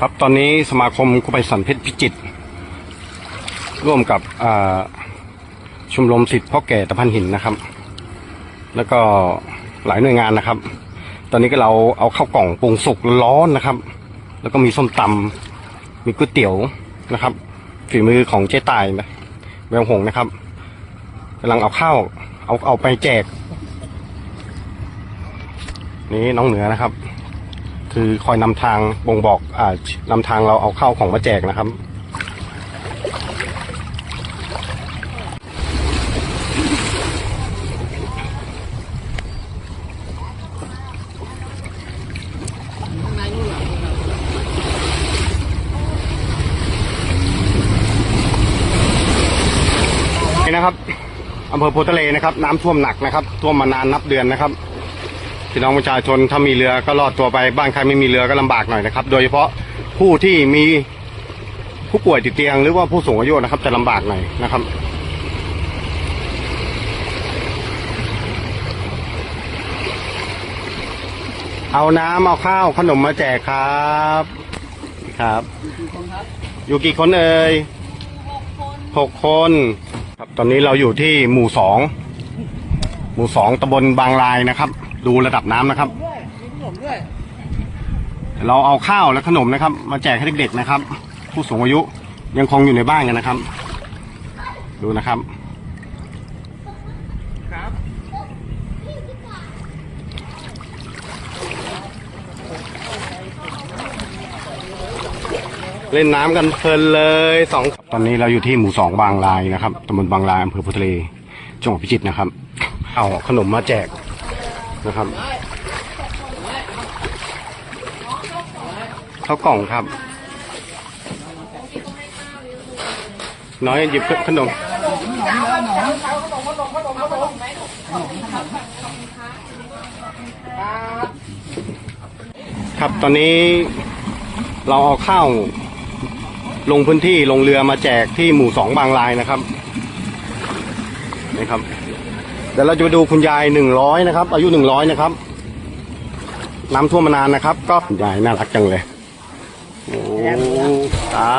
ครับตอนนี้สมาคมกุไปสันเพชรพิจิตรร่วมกับอ่าชมรมสิทธิ์พ่อแก่ตะพันหินนะครับ แล้วก็หลายหน่วยงานนะครับ ตอนนี้ก็เราเอาข้าวกล่องปรุงสุกร้อนนะครับ แล้วก็มีส้มตำมีก๋วยเตี๋ยวนะครับ ฝีมือของเจ๊ตายนะแววหงนะครับกำลังเอาข้าวเอาเอาไปแจก นี่น้องเหนือนะครับ คือคอยนำทางบ่งบอกอ่านำทางเราเอาเข้าวของมาแจกนะครับ นี่นะครับอำเภอโพทะเลนะครับ น้ำท่วมหนักนะครับ ท่วมมานานนับเดือนนะครับ พี่น้องประชาชนถ้ามีเรือก็รอดตัวไปบ้านใครไม่มีเรือก็ลำบากหน่อยนะครับ โดยเฉพาะผู้ที่มีผู้ป่วยติดเตียง หรือว่าผู้สูงอายุนะครับ จะลำบากหน่อยนะครับเอาน้ำเอาข้าวขนมมาแจกครับครับ อยู่กี่คนเอ่ยหกคน ครับตอนนี้เราอยู่ที่หมู่สองหมู่สองตำบลบางลายนะครับ ดูระดับน้ำนะครับ ด้วยมีขนมด้วยเราเอาข้าวและขนมนะครับ มาแจกให้เด็กๆนะครับ ผู้สูงอายุยังคงอยู่ในบ้านกันนะครับ ดูนะครับ ครับเล่นน้ำกันเพลินเลยสองตอนนี้เราอยู่ที่หมู่สองบางลายนะครับตำบลบางลายอำเภอโพุทะเลจังหวัดพิจิตรนะครับ เอาขนมมาแจก นะครับข้าวกล่องครับ น้อยหยิบขนมครับตอนนี้เราเอาข้าวลงพื้นที่ลงเรือมาแจกที่หมู่สองบางลายนะครับนี่ครับ เดี๋ยวเราจะไปดูคุณยายหนึ่งร้อยนะครับ อายุหนึ่งร้อยนะครับ น้ำท่วมมานานนะครับ ก็คุณยายน่ารักจังเลยโอ้อา